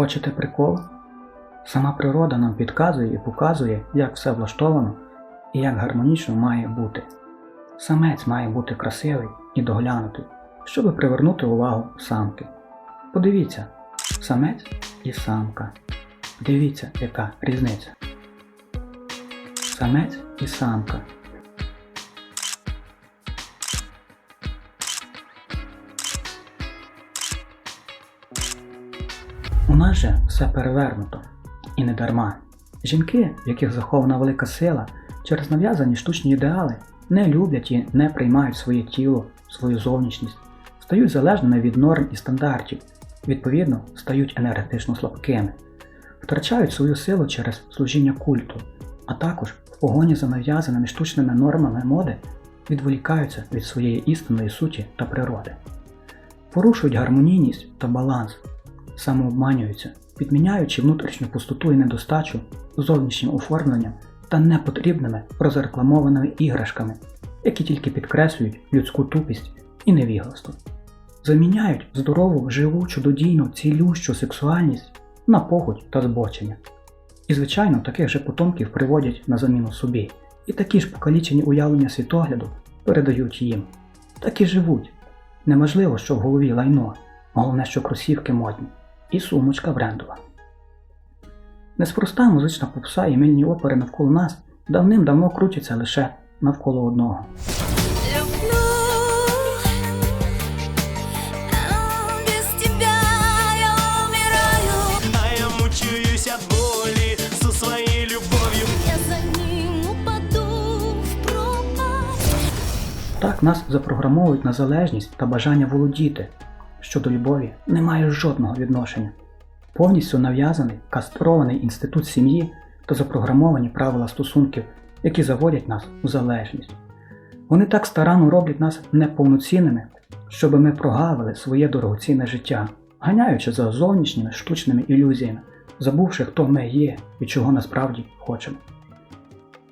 Хочете прикол? Сама природа нам підказує і показує, як все влаштовано і як гармонічно має бути. Самець має бути красивий і доглянутий, щоб привернути увагу самки. Подивіться, самець і самка. Дивіться, яка різниця. Самець і самка. Же все перевернуто. І не дарма. Жінки, в яких захована велика сила, через нав'язані штучні ідеали, не люблять і не приймають своє тіло, свою зовнішність, стають залежними від норм і стандартів, відповідно, стають енергетично слабкими, втрачають свою силу через служіння культу, а також в погоні за нав'язаними штучними нормами моди відволікаються від своєї істинної суті та природи, порушують гармонійність та баланс, самообманюються, підміняючи внутрішню пустоту і недостачу зовнішнім оформленням та непотрібними прозарекламованими іграшками, які тільки підкреслюють людську тупість і невігластво. Заміняють здорову, живу, чудодійну, цілющу сексуальність на похоть та збочення. І, звичайно, таких же потомків приводять на заміну собі, і такі ж покалічені уявлення світогляду передають їм. Так і живуть. Неможливо, що в голові лайно, головне, що кросівки модні, і сумочка брендова. Неспроста музична попса і мильні опери навколо нас давним-давно крутяться лише навколо одного. Так нас запрограмовують на залежність та бажання володіти, що до любові не має жодного відношення. Повністю нав'язаний, кастрований інститут сім'ї та запрограмовані правила стосунків, які заводять нас у залежність. Вони так старанно роблять нас неповноцінними, щоб ми прогавили своє дорогоцінне життя, ганяючи за зовнішніми штучними ілюзіями, забувши, хто ми є і чого насправді хочемо.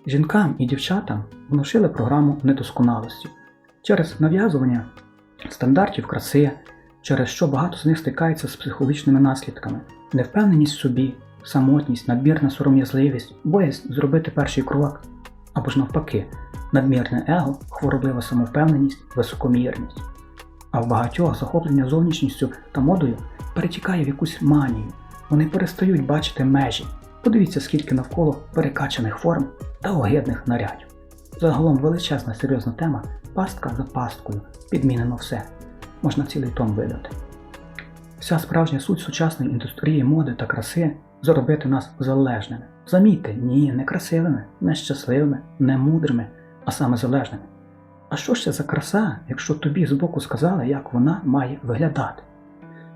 Жінкам і дівчатам внушили програму недосконалості через нав'язування стандартів краси, через що багато з них стикається з психологічними наслідками, невпевненість в собі, самотність, надмірна сором'язливість, боязнь зробити перший крок, або ж навпаки, надмірне его, хвороблива самовпевненість, високомірність. А в багатьох захоплення зовнішністю та модою перетікає в якусь манію. Вони перестають бачити межі. Подивіться, скільки навколо перекачаних форм та огидних нарядів. Загалом величезна серйозна тема, пастка за пасткою, підмінено все. Можна цілий том видати. Вся справжня суть сучасної індустрії моди та краси зробити нас залежними. Замітьте, ні, не красивими, не щасливими, не мудрими, а саме залежними. А що ж це за краса, якщо тобі збоку сказали, як вона має виглядати?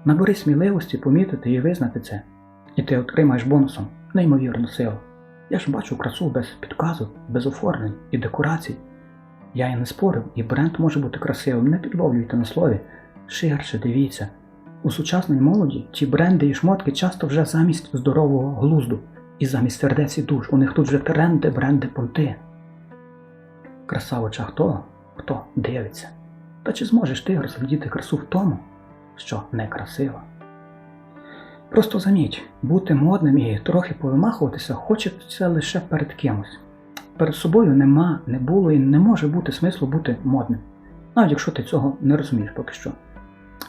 Набери сміливості помітити і визнати це, і ти отримаєш бонусом неймовірну силу. Я ж бачу красу без підказу, без оформлень і декорацій. Я і не спорив, і бренд може бути красивим, не підловлюйте на слові. Ширше дивіться. У сучасній молоді ті бренди і шмотки часто вже замість здорового глузду і замість сердець і душ. У них тут вже тренди, бренди, понти. Краса в очах того, хто дивиться. Та чи зможеш ти розглядіти красу в тому, що некрасиво? Просто заміть, бути модним і трохи повимахуватися хочеться лише перед кимось. Перед собою нема, не було і не може бути смислу бути модним, навіть якщо ти цього не розумієш поки що.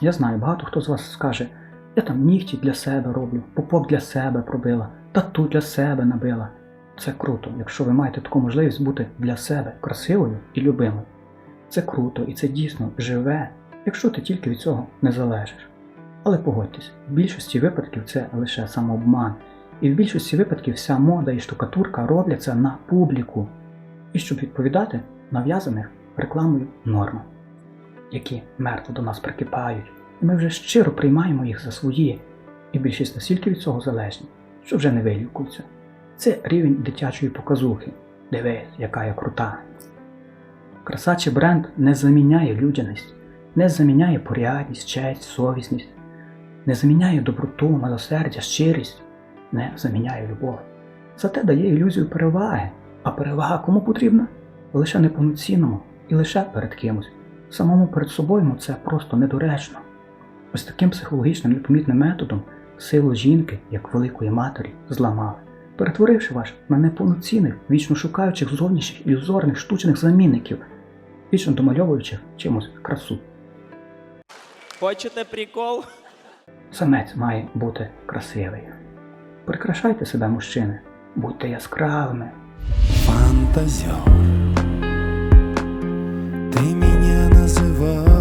Я знаю, багато хто з вас скаже, я там нігті для себе роблю, попок для себе пробила, тату для себе набила. Це круто, якщо ви маєте таку можливість бути для себе красивою і любимою. Це круто і це дійсно живе, якщо ти тільки від цього не залежиш. Але погодьтесь, в більшості випадків це лише самообман, і в більшості випадків вся мода і штукатурка робляться на публіку, і щоб відповідати нав'язаних рекламою нормам, які мертво до нас прикипають, і ми вже щиро приймаємо їх за свої, і більшість настільки від цього залежні, що вже не вилікуються. Це рівень дитячої показухи. Дивись, яка я крута. Краса чи бренд не заміняє людяність, не заміняє порядність, честь, совісність, не заміняє доброту, милосердя, щирість, не заміняє любов. Зате дає ілюзію переваги, а перевага кому потрібна? Лише неповноцінному і лише перед кимось. Самому перед собою це просто недоречно. Ось таким психологічним непомітним методом силу жінки, як великої матері, зламали, перетворивши вас на неповноцінних, вічно шукаючих зовнішніх ілюзорних штучних замінників, вічно домальовуючих чимось красу. Хочете прикол? Самець має бути красивий. Прикрашайте себе, мужчини, будьте яскравими. Фантазер ти мене называла